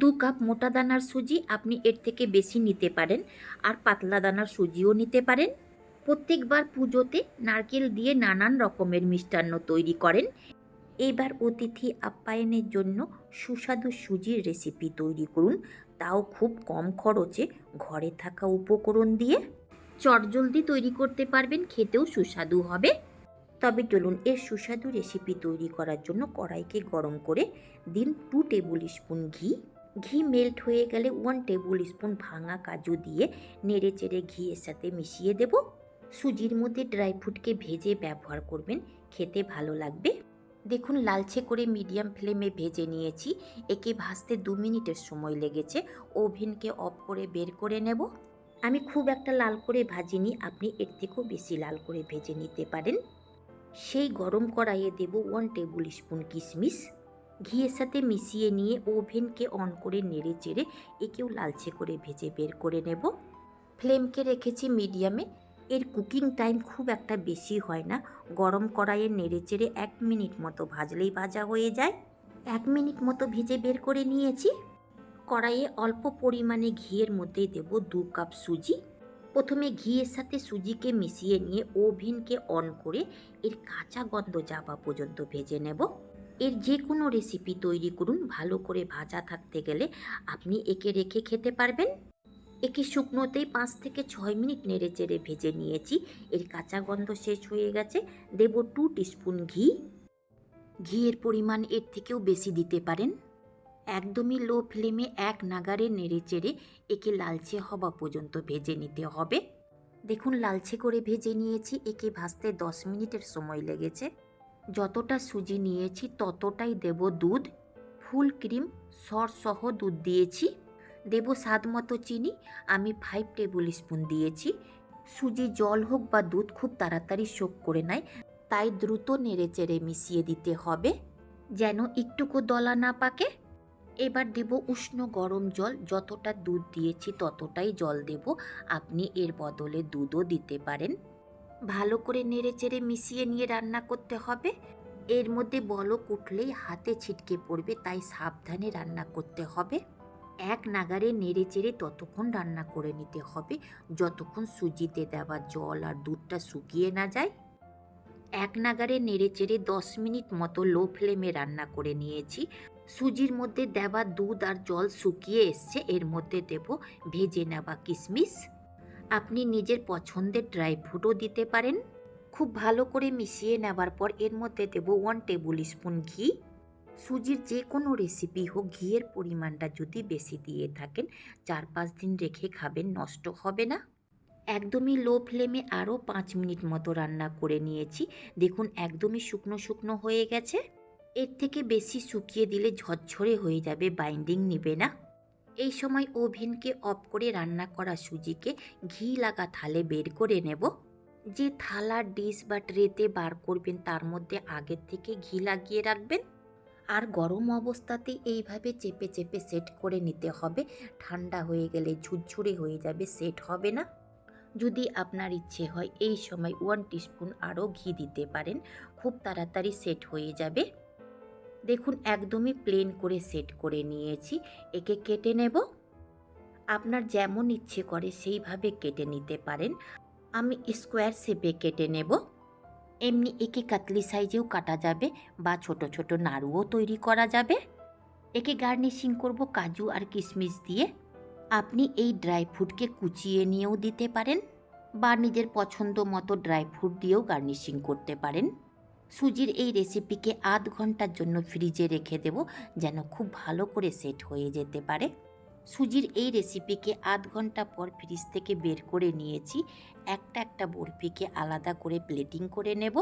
দু কাপ মোটা দানার সুজি আপনি এর থেকে বেশি নিতে পারেন আর পাতলা দানার সুজিও নিতে পারেন। প্রত্যেকবার পুজোতে নারকেল দিয়ে নানান রকমের মিষ্টান্ন তৈরি করেন। এবার অতিথি আপ্যায়নের জন্য সুস্বাদু সুজির রেসিপি তৈরি করুন। তাও খুব কম খরচে ঘরে থাকা উপকরণ দিয়ে। চটজলদি তৈরি করতে পারবেন, খেতেও সুস্বাদু হবে। তবে চলুন এর সুস্বাদু রেসিপি তৈরি করার জন্য কড়াইকে গরম করে দিন টু টেবিল স্পুন ঘি। ঘি মেল্ট হয়ে গেলে ওয়ান টেবিল স্পুন ভাঙা কাজু দিয়ে নেড়ে চেড়ে ঘিয়ের সাথে মিশিয়ে দেব। সুজির মধ্যে ড্রাই ফ্রুটকে ভেজে ব্যবহার করবেন, খেতে ভালো লাগবে। দেখুন, লালচে করে মিডিয়াম ফ্লেমে ভেজে নিয়েছি। একে ভাজতে দু মিনিটের সময় লেগেছে। ওভেনকে অফ করে বের করে নেব। আমি খুব একটা লাল করে ভাজিনি, আপনি এর থেকেও বেশি লাল করে ভেজে নিতে পারেন। সেই গরম কড়াইয়ে দেব ওয়ান টেবিল স্পুন কিশমিশ। ঘিয়ের সাথে মিশিয়ে নিয়ে ওভেনকে অন করে নেড়ে চেড়ে একেও লালচে করে ভেজে বের করে নেব। ফ্লেমকে রেখেছি মিডিয়ামে। এর কুকিং টাইম খুব একটা বেশি হয় না। গরম কড়াইয়ে নেড়ে চেড়ে এক মিনিট মতো ভাজলেই ভাজা হয়ে যায়। এক মিনিট মতো ভেজে বের করে নিয়েছি। কড়াইয়ে অল্প পরিমাণে ঘিয়ের মধ্যে দেব দু কাপ সুজি। প্রথমে ঘিয়ের সাথে সুজিকে মিশিয়ে নিয়ে ওভেনকে অন করে এর কাঁচা গন্ধ যাওয়া পর্যন্ত ভেজে নেব। এর যে কোনো রেসিপি তৈরি করুন ভালো করে ভাজা থাকতে গেলে আপনি একে রেখে খেতে পারবেন। একে শুকনোতেই পাঁচ থেকে ছয় মিনিট নেড়ে চেড়ে ভেজে নিয়েছি। এর কাঁচা গন্ধ শেষ হয়ে গেছে। দেব টু টিস্পুন ঘি। ঘিয়ের পরিমাণ এর থেকেও বেশি দিতে পারেন। একদমই লো ফ্লেমে এক নাগারে নেড়ে চেড়ে একে লালচে হওয়া পর্যন্ত ভেজে নিতে হবে। দেখুন, লালচে করে ভেজে নিয়েছি। একে ভাজতে দশ মিনিটের সময় লেগেছে। যতটা সুজি নিয়েছি, ততটাই দেব দুধ। ফুল ক্রিম সর সহ দুধ দিয়েছি। দেব স্বাদ মতো চিনি। আমি ফাইভ টেবিল স্পুন দিয়েছি। সুজি জল হোক বা দুধ খুব তাড়াতাড়ি শোক করে নেয়, তাই দ্রুত নেড়ে চেড়ে মিশিয়ে দিতে হবে, যেন একটুকু দলা না পাকে। এবার দেব উষ্ণ গরম জল। যতটা দুধ দিয়েছি, ততটাই জল দেব। আপনি এর বদলে দুধও দিতে পারেন। ভালো করে নেড়ে চেড়ে মিশিয়ে নিয়ে রান্না করতে হবে। এর মধ্যে বলক উঠলেই হাতে ছিটকে পড়বে, তাই সাবধানে রান্না করতে হবে। এক নাগারে নেড়ে চেড়ে ততক্ষণ রান্না করে নিতে হবে, যতক্ষণ সুজিতে দেওয়া জল আর দুধটা শুকিয়ে না যায়। এক নাগারে নেড়ে চেড়ে দশ মিনিট মতো লো ফ্লেমে রান্না করে নিয়েছি। সুজির মধ্যে দেওয়া দুধ আর জল শুকিয়ে এসছে, এর মধ্যে দেব ভেজে নেওয়া কিশমিশ আপনি নিজের পছন্দের ড্রাই ফ্রুটও দিতে পারেন। খুব ভালো করে মিশিয়ে নেওয়ার পর এর মধ্যে দেব ওয়ান টেবিল স্পুন ঘি। সুজির যে কোনো রেসিপি হোক, ঘিয়ের পরিমাণটা যদি বেশি দিয়ে থাকেন চার পাঁচ দিন রেখে খাবেন, নষ্ট হবে না। একদমই লো ফ্লেমে আরও পাঁচ মিনিট মতো রান্না করে নিয়েছি। দেখুন, একদমই শুকনো শুকনো হয়ে গেছে। এর থেকে বেশি শুকিয়ে দিলে ঝরঝরে হয়ে যাবে বাইন্ডিং নিবে না। এই সময় ওভেনকে অফ করে রান্না করা সুজিকে ঘি লাগা থালে বের করে নেব। যে থালা ডিশ বা ট্রেতে বার করবেন তার মধ্যে আগের থেকে ঘি লাগিয়ে রাখবেন। আর গরম অবস্থাতে এইভাবে চেপে চেপে সেট করে নিতে হবে। ঠান্ডা হয়ে গেলে ঝুরঝুরে হয়ে যাবে, সেট হবে না। যদি আপনার ইচ্ছে হয় এই সময় ওয়ান টিস্পুন আরও ঘি দিতে পারেন। খুব তাড়াতাড়ি সেট হয়ে যাবে। দেখুন, একদমই প্লেন করে সেট করে নিয়েছি। একে কেটে নেব। আপনার যেমন ইচ্ছে করে সেইভাবে কেটে নিতে পারেন। আমি স্কোয়ার শেপে কেটে নেব। এমনি একে কাতলি সাইজেও কাটা যাবে বা ছোট ছোট নাড়ুও তৈরি করা যাবে। একে গার্নিশিং করব কাজু আর কিশমিশ দিয়ে। আপনি এই ড্রাই ফ্রুটকে কুচিয়ে নিয়েও দিতে পারেন বা নিজের পছন্দ মতো ড্রাই ফ্রুট দিয়েও গার্নিশিং করতে পারেন। সুজির এই রেসিপিকে আধ ঘণ্টার জন্য ফ্রিজে রেখে দেব, যেন খুব ভালো করে সেট হয়ে যেতে পারে। সুজির এই রেসিপিকে আধ ঘণ্টা পর ফ্রিজ থেকে বের করে নিয়েছি। একটা একটা বরফিকে আলাদা করে প্লেটিং করে নেব।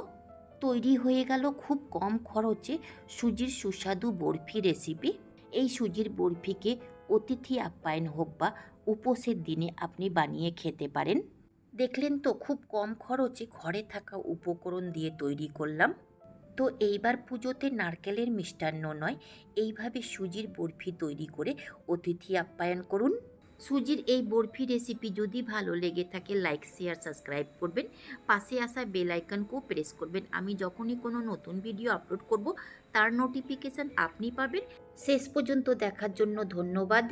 তৈরি হয়ে গেল খুব কম খরচে সুজির সুস্বাদু বরফি রেসিপি এই সুজির বরফিকে অতিথি আপ্যায়ন হোক বা উপোসের দিনে আপনি বানিয়ে খেতে পারেন। দেখলেন তো, খুব কম খরচে ঘরে থাকা উপকরণ দিয়ে তৈরি করলাম। তো এইবার পুজোতে নারকেলের মিষ্টান্ন নয়, এইভাবে সুজির বরফি তৈরি করে অতিথি আপ্যায়ন করুন। সুজির এই বরফি রেসিপি যদি ভালো লেগে থাকে লাইক শেয়ার সাবস্ক্রাইব করবেন। পাশে আসা বেল আইকনকেও প্রেস করবেন। আমি যখনই কোনো নতুন ভিডিও আপলোড করব, তার নোটিফিকেশান আপনি পাবেন। শেষ পর্যন্ত দেখার জন্য ধন্যবাদ।